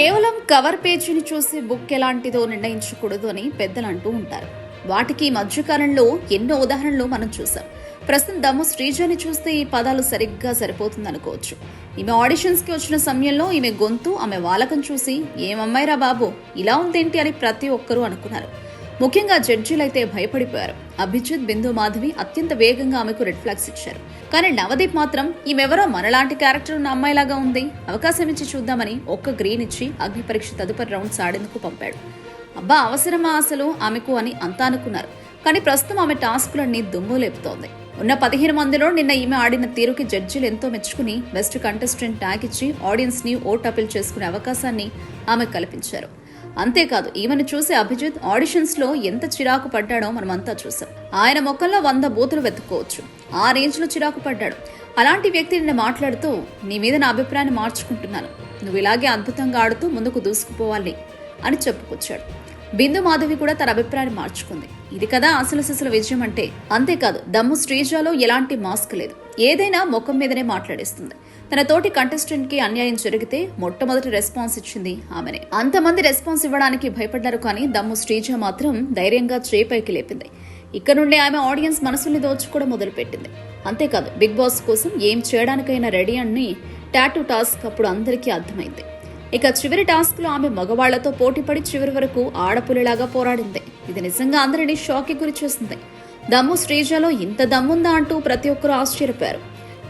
కేవలం కవర్ పేజీని చూసి బుక్ ఎలాంటిదో నిర్ణయించకూడదు అని పెద్దలు అంటూ ఉంటారు. వాటికి ఈ మధ్యకాలంలో ఎన్నో ఉదాహరణలు మనం చూసాం ప్రస్తుతం దమ్ము శ్రీజని చూస్తే ఈ పదాలు సరిగ్గా సరిపోతుందనుకోవచ్చు. ఈమె ఆడిషన్స్కి వచ్చిన సమయంలో ఈమె గొంతు ఆమె వాలకం చూసి ఏమమ్మాయిరా బాబు ఇలా ఉందేంటి? అని ప్రతి ఒక్కరూ అనుకున్నారు. ముఖ్యంగా జడ్జీలైతే భయపడిపోయారు. అభిజిత్ బిందు మాధవి అత్యంత వేగంగా ఆమెకు రెడ్ ఫ్లాగ్స్ ఇచ్చారు. కానీ నవదీప్ మాత్రం ఈమెవరో మనలాంటి క్యారెక్టర్ ఉన్న అమ్మాయిలాగా ఉంది. అవకాశం ఇచ్చి చూద్దామని ఒక్క గ్రీన్ ఇచ్చి అగ్ని పరీక్ష తదుపరి రౌండ్స్ ఆడేందుకు పంపాడు. అబ్బా అవసరమా అసలు? ఆమెకు అని అంతా అనుకున్నారు. కానీ ప్రస్తుతం ఆమె టాస్క్లన్నీ దుమ్ము లేపుతోంది. ఉన్న పదిహేను మందిలో నిన్న ఈమె ఆడిన తీరుకి జడ్జిలు ఎంతో మెచ్చుకుని బెస్ట్ కంటెస్టెంట్ ట్యాగ్ ఇచ్చి ఆడియన్స్ని ఓట్ అపీల్ చేసుకునే అవకాశాన్ని ఆమె కల్పించారు. అంతేకాదు ఈమెను చూసి అభిజిత్ ఆడిషన్స్లో ఎంత చిరాకు పడ్డాడో మనమంతా చూసాం. ఆయన మొక్కల్లో వంద బూతులు వెతుక్కోవచ్చు. ఆ రేంజ్లో చిరాకు పడ్డాడు. అలాంటి వ్యక్తి నిన్ను మాట్లాడుతూ నీ మీద నా అభిప్రాయాన్ని మార్చుకుంటున్నాను. నువ్వు ఇలాగే అద్భుతంగా ఆడుతూ ముందుకు దూసుకుపోవాలి అని చెప్పుకొచ్చాడు. బిందు మాధవి కూడా తన అభిప్రాయాన్ని మార్చుకుంది. ఇది కదా అసలు సిసలు విజయం అంటే. అంతేకాదు దమ్ము శ్రీజాలో ఎలాంటి మాస్క్ లేదు. ఏదైనా ముఖం మీదనే మాట్లాడేస్తుంది. తన తోటి కంటెస్టెంట్కి అన్యాయం జరిగితే మొట్టమొదటి రెస్పాన్స్ ఇచ్చింది ఆమెనే. అంతమంది రెస్పాన్స్ ఇవ్వడానికి భయపడ్డారు కానీ దమ్ము శ్రీజ మాత్రం ధైర్యంగా చేపైకి లేపింది. ఇక్కడ నుండి ఆమె ఆడియన్స్ మనసుల్ని దోచుకోవడం మొదలుపెట్టింది. అంతేకాదు బిగ్ బాస్ కోసం ఏం చేయడానికైనా రెడీ అని టాటూ టాస్క్ అప్పుడు అందరికీ అర్థమైంది. ఇక చివరి టాస్క్లో ఆమె మగవాళ్ళతో పోటీపడి చివరి వరకు ఆడపులిలాగా పోరాడింది. ఇది నిజంగా అందరినీ షాక్ గురి చేసింది. దమ్ము శ్రీజలో ఇంత దమ్ముందా అంటూ ప్రతి ఒక్కరూ ఆశ్చర్యపోయారు.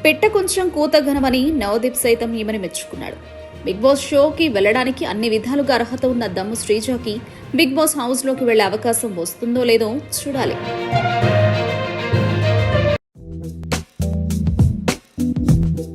పెట్ట కొంచెం కూతఘనమని నవదీప్ సైతం ఈమెను మెచ్చుకున్నాడు. బిగ్ బాస్ షోకి వెళ్ళడానికి అన్ని విధాలుగా అర్హత ఉన్న దమ్ము శ్రీజాకి బిగ్ బాస్ హౌస్లోకి వెళ్ళే అవకాశం వస్తుందో లేదో చూడాలి.